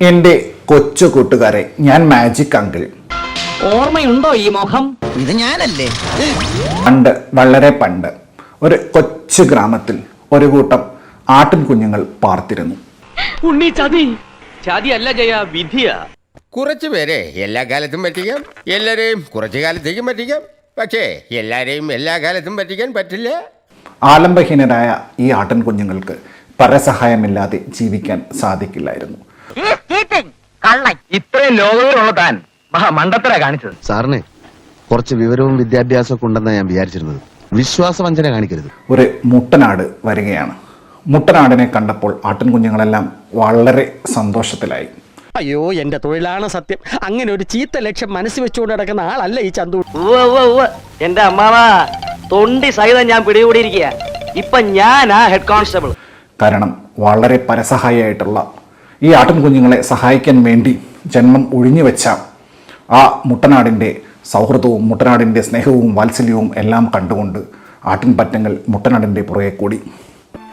എന്റെ കൊച്ചു കൂട്ടുകാരെ ഞാൻ മാജിക് അങ്കിൾ ഓർമ്മയുണ്ടോ ഈ മുഖം? ഇത് ഞാനല്ലേ? പണ്ട് വളരെ പണ്ട് ഒരു കൊച്ചു ഗ്രാമത്തിൽ ഒരു കൂട്ടം ആട്ടിൻ കുഞ്ഞുങ്ങൾ പാർത്തിരുന്നു. ഉണ്ണി ചതി. ചതി അല്ല ജയ വിധിയാ. കുറച്ചു പേരെ എല്ലാ കാലത്തും പറ്റിക്കാം. എല്ലാരെയും കുറച്ചു കാലത്തേക്കും പറ്റിക്കാം. പക്ഷേ എല്ലാരെയും എല്ലാ കാലത്തും പറ്റിക്കാൻ പറ്റില്ല. ആലംബഹീനരായ ഈ ആട്ടിൻ കുഞ്ഞുങ്ങൾക്ക് പരസഹായമില്ലാതെ ജീവിക്കാൻ സാധിക്കില്ലായിരുന്നു. ഇത്രയും ലോകത്തിലുള്ള താൻ മഹാ മണ്ടത്തര കാണിച്ചത്. സാറിന് കുറച്ച് വിവരവും വിദ്യാഭ്യാസവും ഉണ്ടെന്ന് ഉണ്ടെന്നാണ് ഞാൻ വിചാരിച്ചിരുന്നത്. വിശ്വാസവഞ്ചന കാണിക്കരുത്. ഒരു മുട്ടനാട് വരികയാണ്. മുട്ടനാടിനെ കണ്ടപ്പോൾ ആട്ടിൻ കുഞ്ഞുങ്ങളെല്ലാം വളരെ സന്തോഷത്തിലായി. അയ്യോ എന്റെ തൊഴിലാണ് സത്യം. അങ്ങനെ ഒരു ചീത്ത ലക്ഷ്യം മനസ്സിൽ വെച്ചുകൊണ്ട് നടക്കുന്ന ആളല്ല ഈ ചന്തു. എന്റെ അമ്മാവാ തൊണ്ടി സഹിതം ഞാൻ പിടികൂടിയിരിക്കുക ഇപ്പൊ ഞാനാ ഹെഡ് കോൺസ്റ്റബിൾ കാരണം വളരെ പരസഹായിയായിട്ടുള്ള ഈ ആട്ടിൻ കുഞ്ഞുങ്ങളെ സഹായിക്കാൻ വേണ്ടി ജന്മം ഒഴിഞ്ഞു വെച്ച ആ മുട്ടനാടിൻ്റെ സൗഹൃദവും മുട്ടനാടിൻ്റെ സ്നേഹവും വാത്സല്യവും എല്ലാം കണ്ടുകൊണ്ട് ആട്ടിൻ പറ്റങ്ങൾ മുട്ടനാടിൻ്റെ പുറകെ കൂടി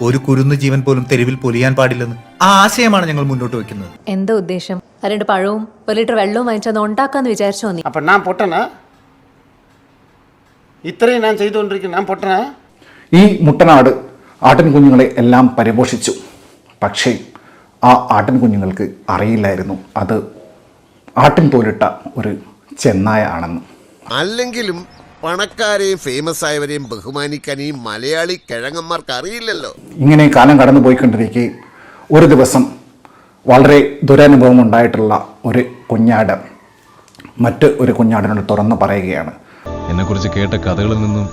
ഒരു കുരുന്നു ജീവൻ പോലും തെരുവിൽ പൊലിയാൻ പാടില്ലെന്ന് ആ ആശയമാണ് ഞങ്ങൾ മുന്നോട്ട് വെക്കുന്നത് എന്താ ഉദ്ദേശം രണ്ട് പഴവും ഒരു ലിറ്റർ വെള്ളവും വാങ്ങിച്ചത് ഉണ്ടാക്കാന്ന് വിചാരിച്ചോ നീ அப்போ நான் பொட்டனா ഇത്രയും ഞാൻ ചെയ്തുകൊണ്ടിരിക്കുന്നു ഞാൻ പൊട്ടനാ ഈ മുട്ടനാട് ആട്ടിൻ കുഞ്ഞുങ്ങളെ എല്ലാം പരിപോഷിച്ചു പക്ഷേ ആ ആട്ടിൻ കുഞ്ഞുങ്ങൾക്ക് അറിയില്ലായിരുന്നു. അത് ആട്ടിൻ തോലിട്ട ഒരു ചെന്നായ ആണെന്ന്. അല്ലെങ്കിലും പണക്കാരെയും ഫേമസ് ആയവരെയും ബഹുമാനിക്കാൻ ഈ മലയാളി കിഴങ്ങന്മാർക്ക് അറിയില്ലല്ലോ. ഇങ്ങനെ കാലം കടന്നു പോയിക്കൊണ്ടിരിക്കെ ഒരു ദിവസം വളരെ ദുരനുഭവം ഉണ്ടായിട്ടുള്ള ഒരു കുഞ്ഞാട് മറ്റ് ഒരു കുഞ്ഞാടിനോട് തുറന്നു പറയുകയാണ്. എന്നെ കുറിച്ച് കേട്ട കഥകളിൽ നിന്നും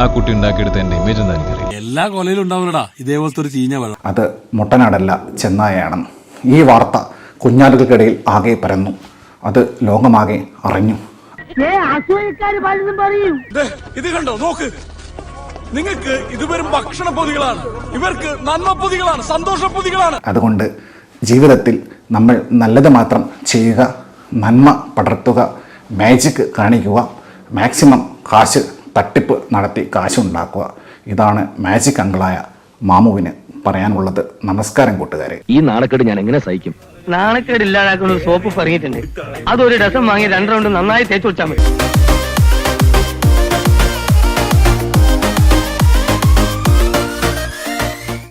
ആ കുട്ടി ഉണ്ടാക്കിയെടുത്ത എന്റെ ഇമേജ് എന്താ എനിക്കറിയാം എല്ലാ കൊലയിലും ഉണ്ടാവില്ലടാ. ഇതേപോലത്തെ ഒരു ചീഞ്ഞ വെള്ളം. അത് മുട്ടനാടല്ല ചെന്നായാണെന്ന് ഈ വാർത്ത കുഞ്ഞാടുകൾക്കിടയിൽ ആകെ പരന്നു. അത് ലോകമാകെ അറിഞ്ഞു. ഇത് കണ്ടോ? നോക്ക്. നിങ്ങൾക്ക് ഇതുവരും ഭക്ഷണ പൊതികളാണ് ഇവർക്ക് നന്മ പൊതികളാണ് സന്തോഷ പൊതികളാണ് അതുകൊണ്ട് ജീവിതത്തിൽ നമ്മൾ നല്ലത് മാത്രം ചെയ്യുക നന്മ പടർത്തുക മാജിക് കാണിക്കുക മാക്സിമം കാശ് തട്ടിപ്പ് നടത്തി കാശുണ്ടാക്കുക. ഇതാണ് മാജിക് അങ്കിളായ മാമുവിന് പറയാനുള്ളത്. നമസ്കാരം കൂട്ടുകാരെ. ഈ നാണക്കേട് ഞാൻ എങ്ങനെ സഹിക്കും? നാണക്കേട് ഇല്ലാതാക്കുന്ന സോപ്പ് പറഞ്ഞിട്ടുണ്ട് അതൊരു രസം വാങ്ങി രണ്ട് റൗണ്ട് നന്നായി തേച്ചു വെച്ചാൽ മതി.